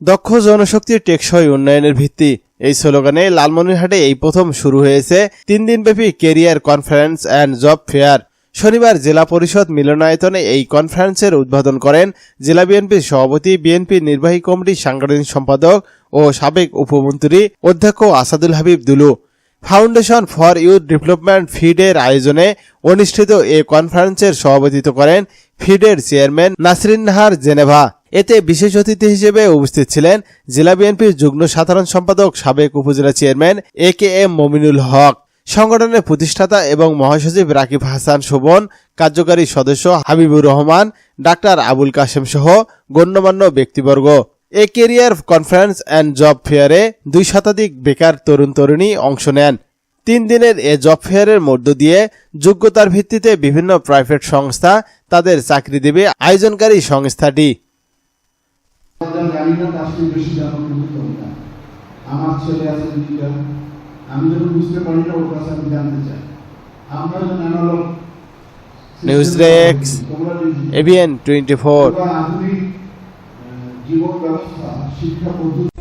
দক্ষ জনশক্তির টেকসই উন্নয়নের ভিত্তি। এই স্লোগানে লালমনিরহাটে এই প্রথম শুরু হয়েছে তিন দিনব্যাপী career conference and job fair. শনিবার জেলা পরিষদ মিলনায়তনে এই কনফারেন্সের উদ্বোধন করেন জেলা বিএনপির সভাপতি, বিএনপি নির্বাহী কমিটির সাংগঠনিক সম্পাদক ও সাবেক উপমন্ত্রী অধ্যক্ষ Asadul Habib Dulu. Foundation for youth development ফিডের আয়োজনে অনুষ্ঠিত এ কনফারেন্সের সভাপতিত্ব করেন ফিডের চেয়ারম্যান নাসরিন নাহার জেনেভা। এতে বিশেষ অতিথি হিসেবে উপস্থিত ছিলেন জেলা বিএনপির যুগ্ম সাধারণ সম্পাদক সাবেক উপজেলা chairman A K M Mominul Haque, সংগঠনের প্রতিষ্ঠাতা এবং মহাসচিব রাকিব হাসান শোভন কার্যকারী সদস্য হাবিবুর রহমান, ডাক্তার আবুল কাশেম সহ গণ্যমান্য ব্যক্তিবর্গ। এ কেরিয়ার কনফারেন্স অ্যান্ড জব ফেয়ারে দুই শতাধিক বেকার তরুণ তরুণী অংশ নেন। তিন দিনের এ জব ফেয়ারের মধ্য দিয়ে যোগ্যতার ভিত্তিতে বিভিন্ন প্রাইভেট সংস্থা তাদের চাকরি দেবে আয়োজনকারী সংস্থাটি। না তার চেয়ে বেশি জানো কিন্তু তোমরা আমার ছেলে আছে দুইটা। আমি যখন বুঝতে পারি না ওর কাছে আমি জানতে চাই। আমরা যে নানা লোক news desk, ABN twenty four জীবন ব্যবস্থা শিক্ষা পদ্ধতি